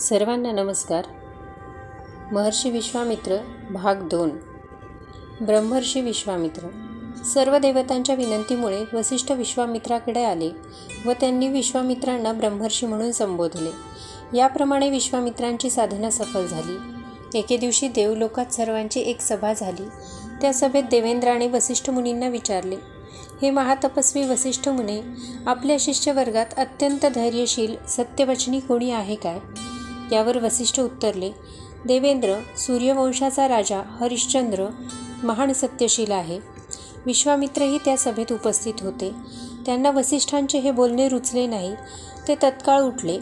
सर्वांना नमस्कार. महर्षी विश्वामित्र भाग दोन. ब्रह्मर्षी विश्वामित्र. सर्व देवतांच्या विनंतीमुळे वसिष्ठ विश्वामित्राकडे आले व त्यांनी विश्वामित्रांना ब्रह्मर्षी म्हणून संबोधले. याप्रमाणे विश्वामित्रांची साधना सफल झाली. एके दिवशी देवलोकात सर्वांची एक सभा झाली. त्या सभेत देवेंद्राने वसिष्ठ मुनींना विचारले हे महातपस्वी वसिष्ठ मुने आपल्या शिष्यवर्गात अत्यंत धैर्यशील सत्यवचनी कोणी आहे काय? यावर वसिष्ठ उत्तरले देवेंद्र सूर्यवंशाचा राजा हरिश्चंद्र महान सत्यशील आहे. विश्वामित्रही त्या सभेत उपस्थित होते. त्यांना वसिष्ठांचे हे बोलणे रुचले नाही. ते तत्काळ उठले.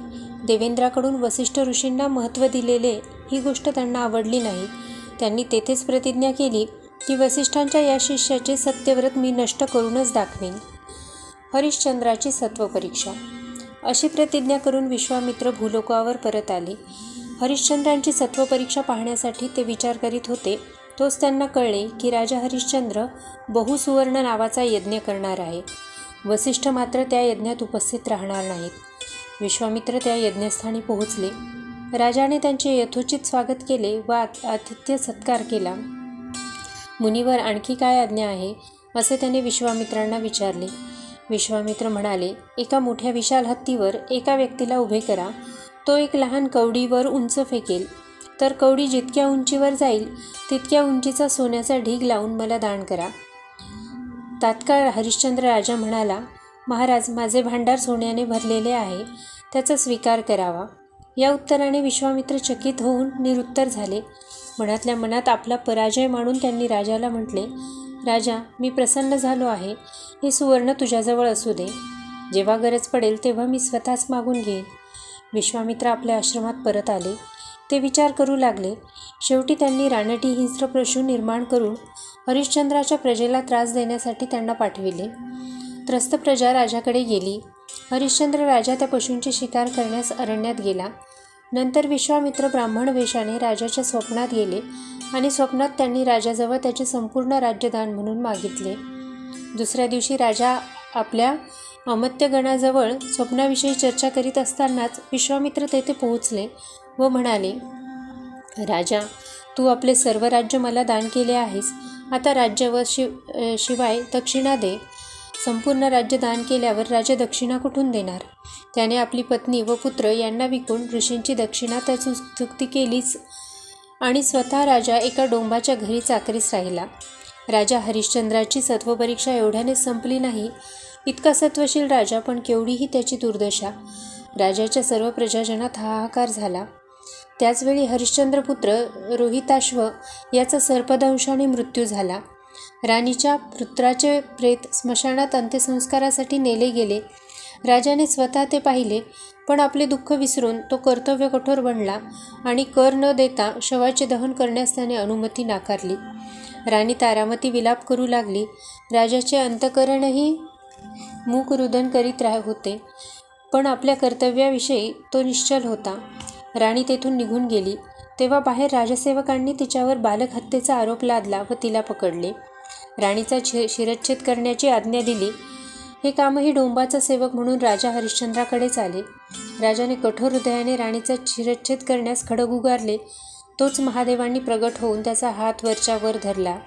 देवेंद्राकडून वसिष्ठ ऋषींना महत्त्व दिलेले ही गोष्ट त्यांना आवडली नाही. त्यांनी तेथेच प्रतिज्ञा केली की वसिष्ठांच्या या शिष्याचे सत्यव्रत मी नष्ट करूनच दाखवेन. हरिश्चंद्राची सत्वपरीक्षा अशी प्रतिज्ञा करून विश्वामित्र भूलोकावर परत आले. हरिश्चंद्रांची सत्वपरीक्षा पाहण्यासाठी ते विचार करीत होते. तोच त्यांना कळले की राजा हरिश्चंद्र बहुसुवर्ण नावाचा यज्ञ करणार आहे. वसिष्ठ मात्र त्या यज्ञात उपस्थित राहणार नाहीत. विश्वामित्र त्या यज्ञस्थानी पोहोचले. राजाने त्यांचे यथोचित स्वागत केले व आतिथ्य सत्कार केला. मुनीवर आणखी काय आज्ञा आहे? असे त्याने विश्वामित्रांना विचारले. विश्वामित्र म्हणाले एका मोठ्या विशाल हत्तीवर एका व्यक्तीला उभे करा. तो एक लहान कवडीवर उंच फेकेल. तर कवडी जितक्या उंचीवर जाईल तितक्या उंचीचा सोन्याचा ढीग लावून मला दान करा. तात्काळ हरिश्चंद्र राजा म्हणाला महाराज माझे भांडार सोन्याने भरलेले आहे. त्याचा स्वीकार करावा. या उत्तराने विश्वामित्र चकित होऊन निरुत्तर झाले. मनातल्या मनात आपला पराजय मानून त्यांनी राजाला म्हटले राजा मी प्रसन्न झालो आहे. हे सुवर्ण तुझ्याजवळ असू दे. जेव्हा गरज पडेल तेव्हा मी स्वतःच मागून घेईन. विश्वामित्र आपल्या आश्रमात परत आले. ते विचार करू लागले. शेवटी त्यांनी रानटी हिंस्र प्रशू निर्माण करून हरिश्चंद्राच्या प्रजेला त्रास देण्यासाठी त्यांना पाठविले. त्रस्त प्रजा राजाकडे गेली. हरिश्चंद्र राजा त्या पशूंची शिकार करण्यास अरण्यात गेला. नंतर विश्वामित्र ब्राह्मण वेशाने राजाच्या स्वप्नात गेले. आणि स्वप्नात त्यांनी राजाजवळ त्याचे संपूर्ण राज्यदान म्हणून मागितले. दुसऱ्या दिवशी राजा आपल्या अमत्यगणाजवळ स्वप्नाविषयी चर्चा करीत असतानाच विश्वामित्र तेथे पोहोचले व म्हणाले राजा तू आपले सर्व राज्य मला दान केले आहेस. आता राज्य व शिव शिवाय दक्षिणा दे. संपूर्ण राज्य दान केल्यावर राजा दक्षिणा कुठून देणार? त्याने आपली पत्नी व पुत्र यांना विकून ऋषींची दक्षिणा त्याची चुक्ती केलीच. आणि स्वतः राजा एका डोंबाच्या घरी चाकरीस राहिला. राजा हरिश्चंद्राची सत्वपरीक्षा एवढ्याने संपली नाही इतका सत्वशील राजा पण केवढीही त्याची दुर्दशा. राजाच्या सर्व प्रजाजनात हाहाकार झाला. त्याचवेळी हरिश्चंद्रपुत्र रोहिताश्व याचा सर्पदंशाने मृत्यू झाला. राणीच्या पुत्राचे प्रेत स्मशानात अंत्यसंस्कारासाठी नेले गेले. राजाने स्वतः ते पाहिले. पण आपले दुःख विसरून तो कर्तव्य कठोर बनला आणि कर न देता शवाचे दहन करण्यास त्याने अनुमती नाकारली. राणी तारामती विलाप करू लागली. राजाचे अंतकरणही मूक रुदन करीत राह होते पण आपल्या कर्तव्याविषयी तो निश्चल होता. राणी तेथून निघून गेली. तेव्हा बाहेर राजसेवकांनी तिच्यावर बालक हत्येचा आरोप लादला व तिला पकडले. राणीचा शि शिरच्छेद करण्याची आज्ञा दिली. हे कामही डोंबाचा सेवक म्हणून राजा हरिश्चंद्राकडेच आले. राजाने कठोर हृदयाने राणीचा शिरच्छेद करण्यास खडग उगारले. तोच महादेवांनी प्रगट होऊन त्याचा हात वरच्या वर धरला.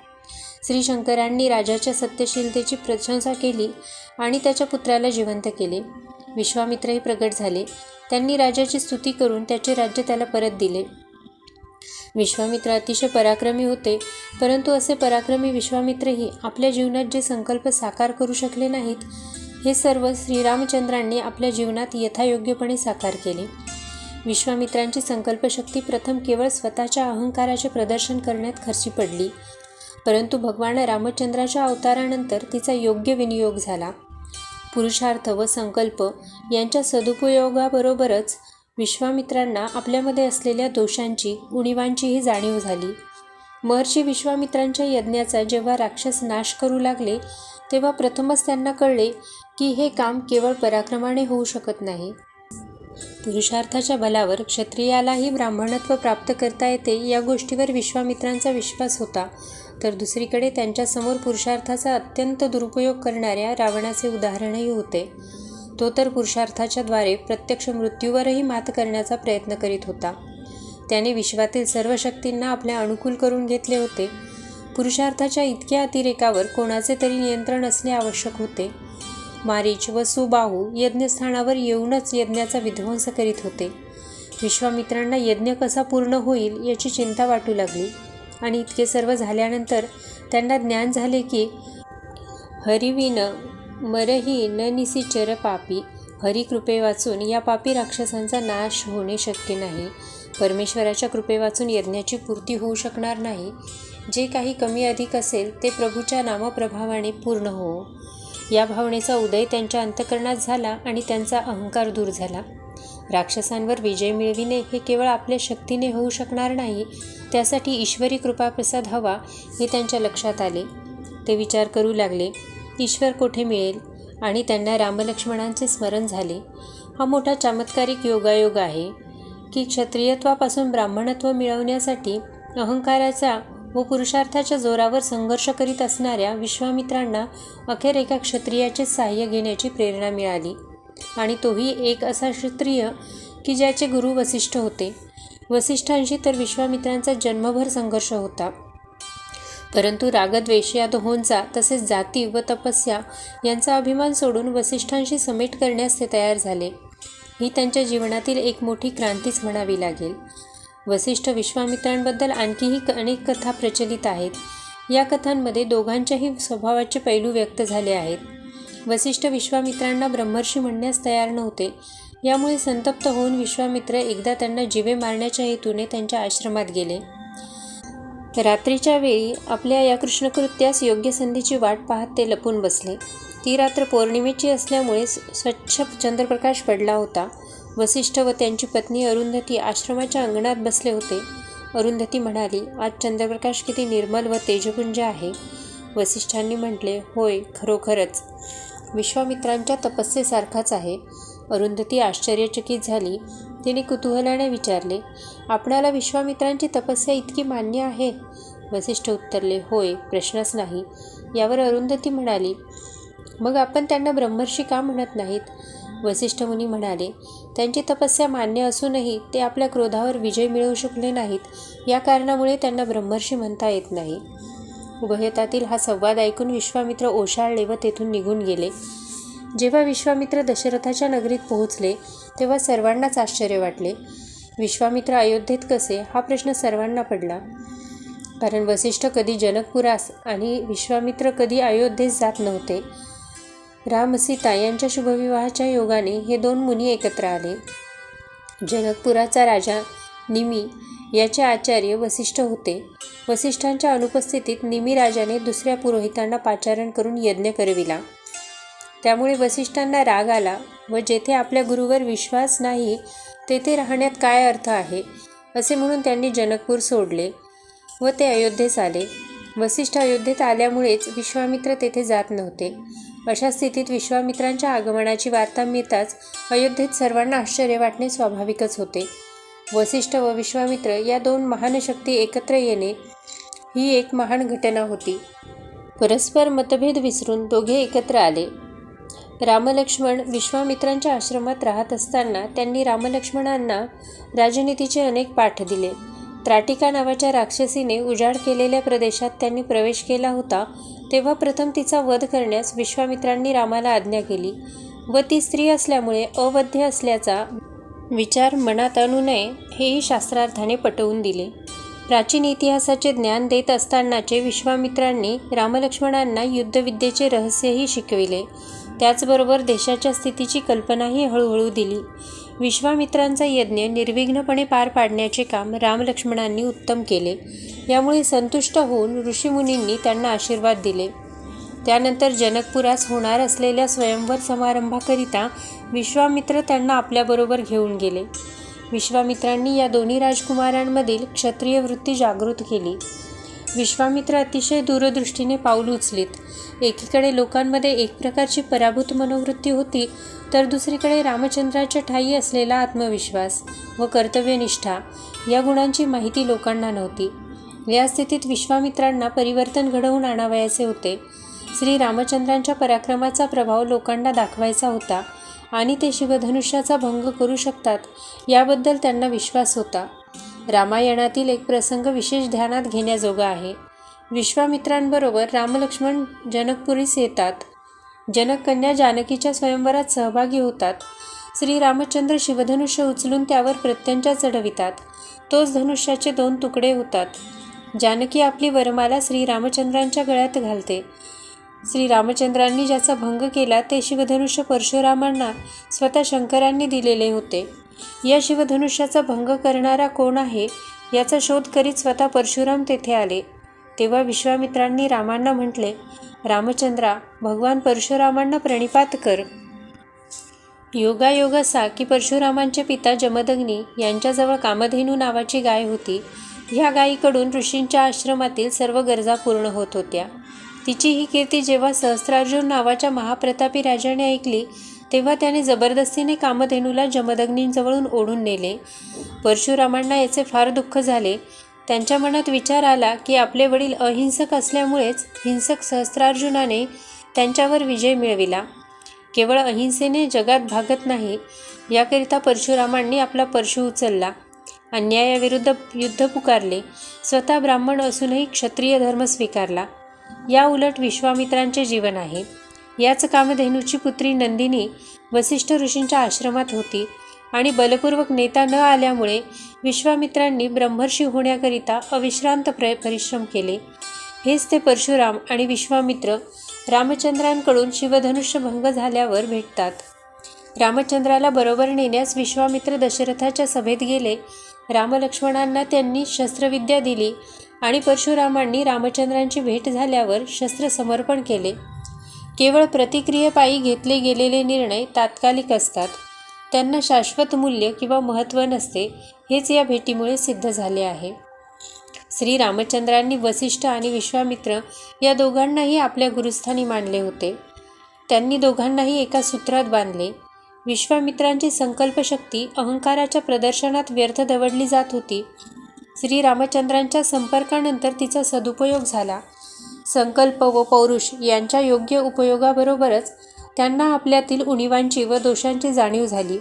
श्रीशंकरांनी राजाच्या सत्यशीलतेची प्रशंसा केली आणि त्याच्या पुत्राला जिवंत केले. विश्वामित्रही प्रगट झाले. त्यांनी राजाची स्तुती करून त्याचे राज्य त्याला परत दिले. विश्वामित्र अतिशय पराक्रमी होते. परंतु असे पराक्रमी विश्वामित्रही आपल्या जीवनात जे संकल्प साकार करू शकले नाहीत हे सर्व श्रीरामचंद्रांनी आपल्या जीवनात यथायोग्यपणे साकार केले. विश्वामित्रांची संकल्पशक्ती प्रथम केवळ स्वतःच्या अहंकाराचे प्रदर्शन करण्यात खर्ची पडली. परंतु भगवान रामचंद्राच्या अवतारानंतर तिचा योग्य विनियोग झाला. पुरुषार्थ व संकल्प यांच्या सदुपयोगाबरोबरच विश्वामित्रांना आपल्यामध्ये असलेल्या दोषांची उणिवांचीही जाणीव झाली. महर्षी विश्वामित्रांच्या यज्ञाचा जेव्हा राक्षस नाश करू लागले तेव्हा प्रथमच त्यांना कळले की हे काम केवळ पराक्रमाने होऊ शकत नाही. पुरुषार्थाच्या बलावर क्षत्रियालाही ब्राह्मणत्व प्राप्त करता येते या गोष्टीवर विश्वामित्रांचा विश्वास होता. तर दुसरीकडे त्यांच्यासमोर पुरुषार्थाचा अत्यंत दुरुपयोग करणाऱ्या रावणाचे उदाहरणही होते. तो तर पुरुषार्थाच्या द्वारे प्रत्यक्ष मृत्यूवरही मात करण्याचा प्रयत्न करीत होता. त्याने विश्वातील सर्व शक्तींना आपल्या अनुकूल करून घेतले होते. पुरुषार्थाच्या इतक्या अतिरेकावर कोणाचे तरी नियंत्रण असणे आवश्यक होते. मारीच व सुबाहू यज्ञस्थानावर येऊनच यज्ञाचा विध्वंस करीत होते. विश्वामित्रांना यज्ञ कसा पूर्ण होईल याची चिंता वाटू लागली. आणि इतके सर्व झाल्यानंतर त्यांना ज्ञान झाले की हरिवीनं मरही न निसिचर पापी. हरिकृपे वाचून या पापी राक्षसांचा नाश होणे शक्य नाही. परमेश्वराच्या कृपे वाचून यज्ञाची पूर्ती होऊ शकणार नाही. जे काही कमी अधिक असेल ते प्रभूच्या नामप्रभावाने पूर्ण हो. या भावनेचा उदय त्यांच्या अंतकरणात झाला आणि त्यांचा अहंकार दूर झाला. राक्षसांवर विजय मिळविणे हे केवळ आपल्या शक्तीने होऊ शकणार नाही. त्यासाठी ईश्वरी कृपाप्रसाद हवा हे त्यांच्या लक्षात आले. ते विचार करू लागले. ईश्वर कोठे मिळेल? आणि त्यांना रामलक्ष्मणांचे स्मरण झाले. हा मोठा चमत्कारिक योगायोग आहे की क्षत्रियत्वापासून ब्राह्मणत्व मिळवण्यासाठी अहंकाराचा व पुरुषार्थाच्या जोरावर संघर्ष करीत असणाऱ्या विश्वामित्रांना अखेर एका क्षत्रियाचे सहाय्य घेण्याची प्रेरणा मिळाली. आणि तोही एक असा क्षत्रिय की ज्याचे गुरु वसिष्ठ होते. वसिष्ठांशी तर विश्वामित्रांचा जन्मभर संघर्ष होता. परंतु रागद्वेष या दोहोंचा तसेच जाती व तपस्या यांचा अभिमान सोडून वसिष्ठांशी समेट करण्यास ते तयार झाले. ही त्यांच्या जीवनातील एक मोठी क्रांतीच म्हणावी लागेल. वसिष्ठ विश्वामित्रांबद्दल आणखीही अनेक कथा प्रचलित आहेत. या कथांमध्ये दोघांच्याही स्वभावाचे पैलू व्यक्त झाले आहेत. वसिष्ठ विश्वामित्रांना ब्रह्मर्षी म्हणण्यास तयार नव्हते. यामुळे संतप्त होऊन विश्वामित्र एकदा त्यांना जिवे मारण्याच्या हेतूने त्यांच्या आश्रमात गेले. रात्रीच्या वेळी आपल्या या कृष्णकृत्यास योग्य संधीची वाट पाहत ते लपून बसले. ती रात्र पौर्णिमेची असल्यामुळे स्वच्छ चंद्रप्रकाश पडला होता. वसिष्ठ व त्यांची पत्नी अरुंधती आश्रमाच्या अंगणात बसले होते. अरुंधती म्हणाली आज चंद्रप्रकाश किती निर्मल व तेजपुंज आहे. वसिष्ठांनी म्हटले होय खरोखरच. विश्वामित्रांच्या तपस्येसारखाच आहे. अरुंधती आश्चर्यचकित झाली. तिने कुतूहलाने विचारले आपणाला विश्वामित्रांची तपस्या इतकी मान्य आहे? वसिष्ठ उत्तरले होय प्रश्नच नाही. यावर अरुंधती म्हणाली मग आपण त्यांना ब्रह्मर्षी का म्हणत नाहीत? वसिष्ठ मुनी म्हणाले त्यांची तपस्या मान्य असूनही ते आपल्या क्रोधावर विजय मिळवू शकले नाहीत. या कारणामुळे त्यांना ब्रह्मर्षी म्हणता येत नाही. उभयतातील हा संवाद ऐकून विश्वामित्र ओशाळले व तेथून निघून गेले. जेव्हा विश्वामित्र दशरथाच्या नगरीत पोहोचले तेव्हा सर्वांनाच आश्चर्य वाटले. विश्वामित्र अयोध्येत कसे? हा प्रश्न सर्वांना पडला. कारण वसिष्ठ कधी जनकपुरास आणि विश्वामित्र कधी अयोध्येस जात नव्हते. रामसीता यांच्या शुभविवाहाच्या योगाने हे दोन मुनी एकत्र आले. जनकपुराचा राजा निमी याचे आचार्य वसिष्ठ होते. वसिष्ठांच्या अनुपस्थितीत निमी राजाने दुसऱ्या पुरोहितांना पाचारण करून यज्ञ करविला. त्यामुळे वसिष्ठांना राग आला. व जेथे आपल्या गुरुवर विश्वास नाही तेथे राहण्यात काय अर्थ आहे? असे म्हणून त्यांनी जनकपूर सोडले व ते अयोध्येस आले. वसिष्ठ अयोध्येत आल्यामुळेच विश्वामित्र तेथे जात नव्हते. अशा स्थितीत विश्वामित्रांच्या आगमनाची वार्ता मिळताच अयोध्येत सर्वांना आश्चर्य वाटणे स्वाभाविकच होते. वसिष्ठ व विश्वामित्र या दोन महान शक्ती एकत्र येणे ही एक महान घटना होती. परस्पर मतभेद विसरून दोघे एकत्र आले. रामलक्ष्मण विश्वामित्रांच्या आश्रमात राहत असताना त्यांनी रामलक्ष्मणांना राजनीतीचे अनेक पाठ दिले. त्राटिका नावाच्या राक्षसीने उजाड केलेल्या प्रदेशात त्यांनी प्रवेश केला होता तेव्हा प्रथम तिचा वध करण्यास विश्वामित्रांनी रामाला आज्ञा केली. व ती स्त्री असल्यामुळे अवध्य असल्याचा विचार मनात आणू नये हेही शास्त्रार्थाने पटवून दिले. प्राचीन इतिहासाचे ज्ञान देत असतानाचे विश्वामित्रांनी रामलक्ष्मणांना युद्धविद्येचे रहस्यही शिकविले. त्याचबरोबर देशाच्या स्थितीची कल्पनाही हळूहळू दिली. विश्वामित्रांचा यज्ञ निर्विघ्नपणे पार पाडण्याचे काम रामलक्ष्मणांनी उत्तम केले. यामुळे संतुष्ट होऊन ऋषीमुनींनी त्यांना आशीर्वाद दिले. त्यानंतर जनकपुरास होणार असलेल्या स्वयंवर समारंभाकरिता विश्वामित्र त्यांना आपल्याबरोबर घेऊन गेले. विश्वामित्रांनी या दोन्ही राजकुमारांमधील क्षत्रिय वृत्ती जागृत केली. विश्वामित्र अतिशय दूरदृष्टीने पाऊल उचलीत. एकीकडे लोकांमध्ये एक प्रकारची पराभूत मनोवृत्ती होती तर दुसरीकडे रामचंद्राच्या ठाई असलेला आत्मविश्वास व कर्तव्यनिष्ठा या गुणांची माहिती लोकांना नव्हती. या स्थितीत विश्वामित्रांना परिवर्तन घडवून आणावयाचे होते. श्री रामचंद्रांच्या पराक्रमाचा प्रभाव लोकांना दाखवायचा होता आणि ते शिवधनुष्याचा भंग करू शकतात याबद्दल त्यांना विश्वास होता. रामायणातील एक प्रसंग विशेष ध्यानात घेण्याजोगा आहे. विश्वामित्रांबरोबर रामलक्ष्मण जनकपुरीस येतात. जनककन्या जानकीच्या स्वयंवरात सहभागी होतात. श्री रामचंद्र शिवधनुष्य उचलून त्यावर प्रत्यंचा चढवितात. तोच धनुष्याचे दोन तुकडे होतात. जानकी आपली वरमाला श्रीरामचंद्रांच्या गळ्यात घालते. श्रीरामचंद्रांनी ज्याचा भंग केला ते शिवधनुष्य परशुरामांना स्वतः शंकरांनी दिलेले होते. या शिवधनुष्याचा भंग करणारा कोण आहे याचा शोध करीत स्वतः परशुराम तेथे आले. तेव्हा विश्वामित्रांनी रामांना म्हटले रामचंद्रा भगवान परशुरामांना प्रणिपात कर. योगायोग असा की परशुरामांचे पिता जमदग्नी यांच्याजवळ कामधेनू नावाची गाय होती. ह्या गायीकडून ऋषींच्या आश्रमातील सर्व गरजा पूर्ण होत होत्या. तिची ही कीर्ती जेव्हा सहस्रार्जुन नावाच्या महाप्रतापी राजाने ऐकली तेव्हा त्याने जबरदस्तीने कामधेनूला जमदग्नींजवळून ओढून नेले. परशुरामांना याचे फार दुःख झाले. त्यांच्या मनात विचार आला की आपले वडील अहिंसक असल्यामुळेच हिंसक सहस्रार्जुनाने त्यांच्यावर विजय मिळविला. केवळ अहिंसेने जगात भागत नाही याकरिता परशुरामांनी आपला परशु उचलला. अन्यायाविरुद्ध युद्ध पुकारले. स्वतः ब्राह्मण असूनही क्षत्रिय धर्म स्वीकारला. या उलट विश्वामित्रांचे जीवन आहे. याच कामधेनूची पुत्री नंदिनी वसिष्ठ ऋषींच्या आश्रमात होती आणि बलपूर्वक नेता न आल्यामुळे विश्वामित्रांनी ब्रह्मर्षी होण्याकरिता अविश्रांत प्र परिश्रम केले. हेच ते परशुराम आणि विश्वामित्र रामचंद्रांकडून शिवधनुष्य भंग झाल्यावर भेटतात. रामचंद्राला बरोबर नेण्यास विश्वामित्र दशरथाच्या सभेत गेले. रामलक्ष्मणांना त्यांनी शस्त्रविद्या दिली आणि परशुरामांनी रामचंद्रांची भेट झाल्यावर शस्त्र समर्पण केले. केवळ प्रतिक्रियेपायी घेतले गेलेले निर्णय तात्कालिक असतात. त्यांना शाश्वत मूल्य किंवा महत्त्व नसते हेच या भेटीमुळे सिद्ध झाले आहे. श्री रामचंद्रांनी वसिष्ठ आणि विश्वामित्र या दोघांनाही आपल्या गुरुस्थानी मानले होते. त्यांनी दोघांनाही एका सूत्रात बांधले. विश्वामित्रांची संकल्पशक्ती अहंकाराच्या प्रदर्शनात व्यर्थ दवडली जात होती. श्री रामचंद्रांच्या संपर्कानंतर तिचा सदुपयोग झाला. संकल्प व पौरुष यांच्या योग्य उपयोगाबरोबरच त्यांना आपल्यातील उणीवांची व दोषांची जाणीव झाली.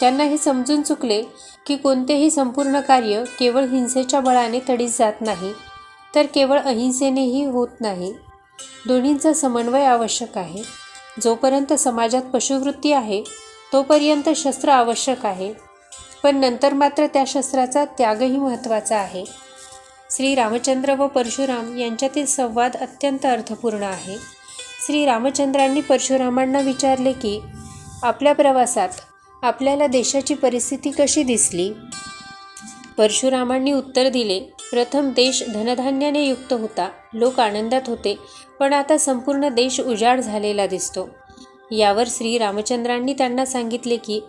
त्यांना हे समजून चुकले की कोणतेही संपूर्ण कार्य केवळ हिंसेच्या बळाने तडीस जात नाही तर केवळ अहिंसेनेही होत नाही. दोन्हींचा समन्वय आवश्यक आहे. जोपर्यंत समाजात पशुवृत्ती आहे तोपर्यंत शस्त्र आवश्यक आहे. पण नंतर मात्र त्या शस्त्राचा त्यागही महत्त्वाचा आहे. श्री रामचंद्र व परशुराम यांच्यातील संवाद अत्यंत अर्थपूर्ण आहे. श्री रामचंद्रांनी परशुरामांना विचारले की आपल्या प्रवासात आपल्याला देशाची परिस्थिती कशी दिसली? परशुरामांनी उत्तर दिले प्रथम देश धनधान्याने युक्त होता. लोक आनंदात होते पण आता संपूर्ण देश उजाड झालेला दिसतो. यावर श्री रामचंद्रांनी त्यांना सांगितले की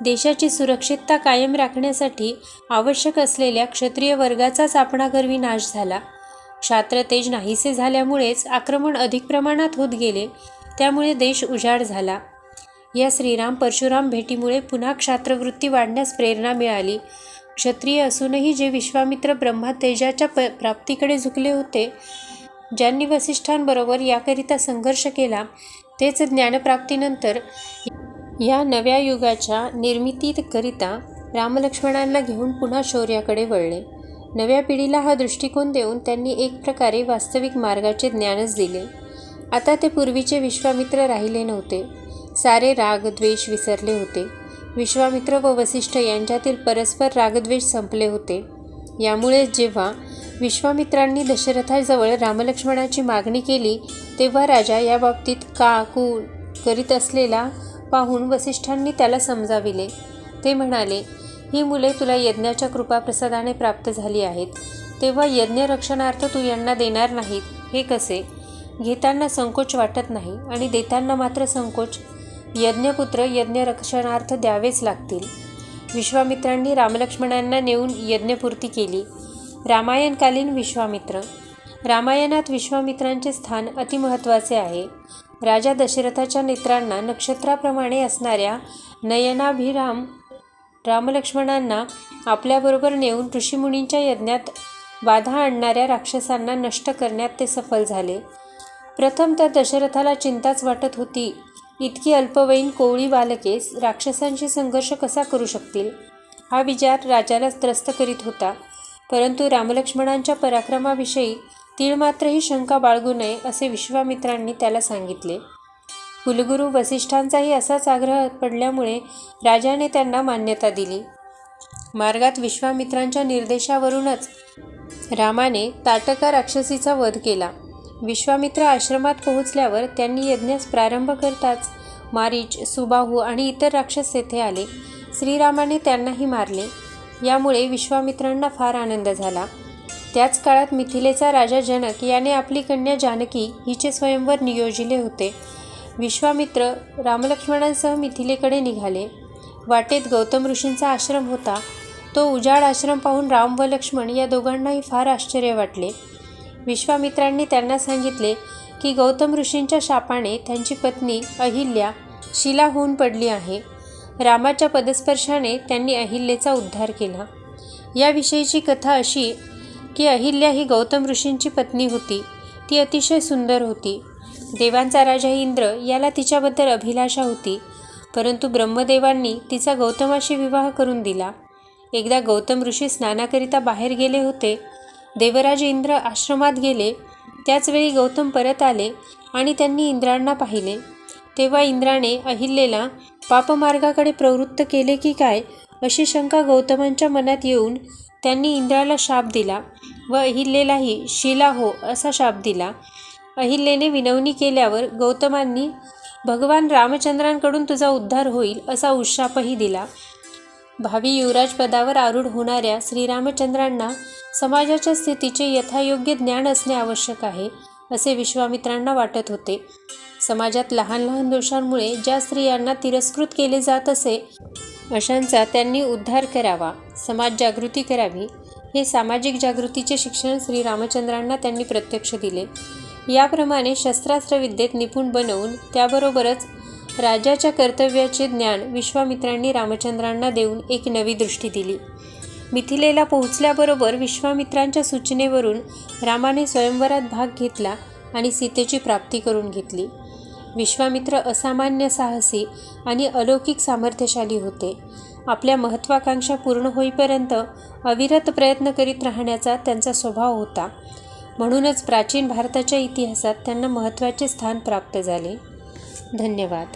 देशाची सुरक्षितता कायम राखण्यासाठी आवश्यक असलेल्या क्षत्रिय वर्गाचाच आपणागर्वी नाश झाला. क्षात्रतेज नाहीसे झाल्यामुळेच आक्रमण अधिक प्रमाणात होत गेले त्यामुळे देश उजाड झाला. या श्रीराम परशुराम भेटीमुळे पुन्हा क्षात्रवृत्ती वाढण्यास प्रेरणा मिळाली. क्षत्रिय असूनही जे विश्वामित्र ब्रह्मा तेजाच्या प प्राप्तीकडे झुकले होते ज्यांनी वसिष्ठांबरोबर याकरिता संघर्ष केला तेच ज्ञानप्राप्तीनंतर या नव्या युगाच्या निर्मितीकरिता रामलक्ष्मणांना घेऊन पुन्हा शौर्याकडे वळले. नव्या पिढीला हा दृष्टिकोन देऊन त्यांनी एक प्रकारे वास्तविक मार्गाचे ज्ञानच दिले. आता ते पूर्वीचे विश्वामित्र राहिले नव्हते. सारे राग द्वेष विसरले होते. विश्वामित्र व वसिष्ठ यांच्यातील परस्पर रागद्वेष संपले होते. यामुळे जेव्हा विश्वामित्रांनी दशरथाजवळ रामलक्ष्मणाची मागणी केली तेव्हा राजा या बाबतीत का कू करीत असलेला पाहून वसिष्ठांनी त्याला समजाविले. ते म्हणाले ही मुले तुला यज्ञाच्या कृपाप्रसादाने प्राप्त झाली आहेत. तेव्हा यज्ञ रक्षणार्थ तू यांना देणार नाहीत. हे कसे? घेताना संकोच वाटत नाही आणि देताना मात्र संकोच. यज्ञपुत्र यज्ञ रक्षणार्थ द्यावेच लागतील. विश्वामित्रांनी रामलक्ष्मणांना नेऊन यज्ञपूर्ती केली. रामायणकालीन विश्वामित्र. रामायणात विश्वामित्रांचे स्थान अतिमहत्त्वाचे आहे. राजा दशरथाच्या नेत्रांना नक्षत्राप्रमाणे असणाऱ्या नयनाभिराम रामलक्ष्मणांना आपल्याबरोबर नेऊन ऋषीमुनींच्या यज्ञात बाधा आणणाऱ्या राक्षसांना नष्ट करण्यात ते सफल झाले. प्रथम तर दशरथाला चिंताच वाटत होती इतकी अल्पवयीन कोवळी बालके राक्षसांशी संघर्ष कसा करू शकतील? हा विचार राजाला त्रस्त करीत होता. परंतु रामलक्ष्मणांच्या पराक्रमाविषयी तीळमात्रही शंका बाळगू नये असे विश्वामित्रांनी त्याला सांगितले. कुलगुरू वसिष्ठांचाही असाच आग्रह पडल्यामुळे राजाने त्यांना मान्यता दिली. मार्गात विश्वामित्रांच्या निर्देशावरूनच रामाने ताटका राक्षसीचा वध केला. विश्वामित्र आश्रमात पोहोचल्यावर त्यांनी यज्ञास प्रारंभ करताच मारीच सुबाहू आणि इतर राक्षस येथे आले. श्रीरामाने त्यांनाही मारले. यामुळे विश्वामित्रांना फार आनंद झाला. त्याच काळात मिथिलेचा राजा जनक याने आपली कन्या जानकी हिचे स्वयंवर नियोजिले होते. विश्वामित्र रामलक्ष्मणांसह मिथिलेकडे निघाले. वाटेत गौतम ऋषींचा आश्रम होता. तो उजाड आश्रम पाहून राम व लक्ष्मण या दोघांनाही फार आश्चर्य वाटले. विश्वामित्रांनी त्यांना सांगितले की गौतम ऋषींच्या शापाने त्यांची पत्नी अहिल्या शिला होऊन पडली आहे. रामाच्या पदस्पर्शाने त्यांनी अहिल्याचा उद्धार केला. याविषयीची कथा अशी की अहिल्या ही गौतम ऋषींची पत्नी होती. ती अतिशय सुंदर होती. देवांचा राजा इंद्र याला तिच्याबद्दल अभिलाषा होती परंतु ब्रह्मदेवांनी तिचा गौतमाशी विवाह करून दिला. एकदा गौतम ऋषी स्नानाकरिता बाहेर गेले होते. देवराज इंद्र आश्रमात गेले. त्याचवेळी गौतम परत आले आणि त्यांनी इंद्रांना पाहिले. तेव्हा इंद्राने अहिल्येला पापमार्गाकडे प्रवृत्त केले की काय अशी शंका गौतमांच्या मनात येऊन त्यांनी इंद्राला शाप दिला व अहिल्येलाही शिला हो असा शाप दिला. अहिल्येने विनवणी केल्यावर गौतमांनी भगवान रामचंद्रांकडून तुझा उद्धार होईल असा उशापही दिला. भावी युवराजपदावर आरूढ होणाऱ्या श्रीरामचंद्रांना समाजाच्या स्थितीचे यथायोग्य ज्ञान असणे आवश्यक आहे असे विश्वामित्रांना वाटत होते. समाजात लहान लहान दोषांमुळे ज्या स्त्रियांना तिरस्कृत केले जात असे अशांचा त्यांनी उद्धार करावा समाज जागृती करावी हे सामाजिक जागृतीचे शिक्षण श्री रामचंद्रांना त्यांनी प्रत्यक्ष दिले. याप्रमाणे शस्त्रास्त्रविद्येत निपुण बनवून त्याबरोबरच राजाच्या कर्तव्याचे ज्ञान विश्वामित्रांनी रामचंद्रांना देऊन एक नवी दृष्टी दिली. मिथिलेला पोहोचल्याबरोबर विश्वामित्रांच्या सूचनेवरून रामाने स्वयंवरात भाग घेतला आणि सीतेची प्राप्ती करून घेतली. विश्वामित्र असामान्य साहसी आणि अलौकिक सामर्थ्यशाली होते. आपल्या महत्त्वाकांक्षा पूर्ण होईपर्यंत अविरत प्रयत्न करीत राहण्याचा त्यांचा स्वभाव होता. म्हणूनच प्राचीन भारताच्या इतिहासात त्यांना महत्त्वाचे स्थान प्राप्त झाले. धन्यवाद.